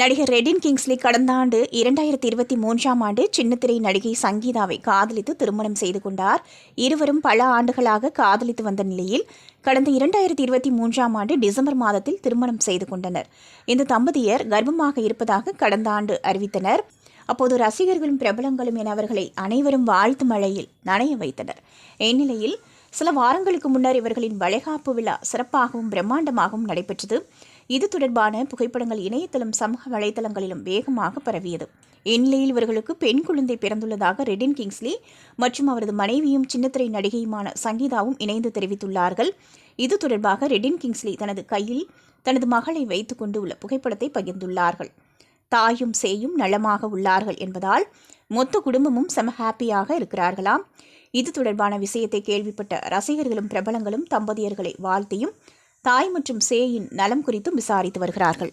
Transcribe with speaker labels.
Speaker 1: நடிகர் ரெடின் கிங்ஸ்லி கடந்த ஆண்டு இரண்டாயிரத்தி இருபத்தி மூன்றாம் ஆண்டு சின்னத்திரை நடிகை சங்கீதாவை காதலித்து திருமணம் செய்து கொண்டார். இருவரும் பல ஆண்டுகளாக காதலித்து வந்த நிலையில் கடந்த இரண்டாயிரத்தி இருபத்தி மூன்றாம் ஆண்டு டிசம்பர் மாதத்தில் திருமணம் செய்து கொண்டனர். இந்த தம்பதியர் கர்ப்பமாக இருப்பதாக கடந்த ஆண்டு அறிவித்தனர். அப்போது ரசிகர்களும் பிரபலங்களும் என அவர்களை அனைவரும் வாழ்த்து மழையில் நனைய வைத்தனர். இந்நிலையில் சில வாரங்களுக்கு முன்னர் இவர்களின் வளைகாப்பு விழா சிறப்பாகவும் பிரம்மாண்டமாகவும் நடைபெற்றது. இது தொடர்பான புகைப்படங்கள் இணையதளம் சமூக வலைதளங்களிலும் வேகமாக பரவியது. இந்நிலையில் இவர்களுக்கு பெண் குழந்தை பிறந்துள்ளதாக ரெடின் கிங்ஸ்லி மற்றும் அவரது மனைவியும் சின்னத்திரை நடிகையுமான சங்கீதாவும் இணைந்து தெரிவித்துள்ளார்கள். இது தொடர்பாக ரெடின் கிங்ஸ்லி தனது கையில் தனது மகளை வைத்துக்கொண்டு உள்ள புகைப்படத்தை பகிர்ந்துள்ளார்கள். தாயும் சேயும் நலமாக உள்ளார்கள் என்பதால் மொத்த குடும்பமும் செம ஹாப்பியாக இருக்கிறார்களாம். இது தொடர்பான விஷயத்தை கேள்விப்பட்ட ரசிகர்களும் பிரபலங்களும் தம்பதியர்களை வாழ்த்தியும் தாய் மற்றும் சேயின் நலம் குறித்தும் விசாரித்து வருகிறார்கள்.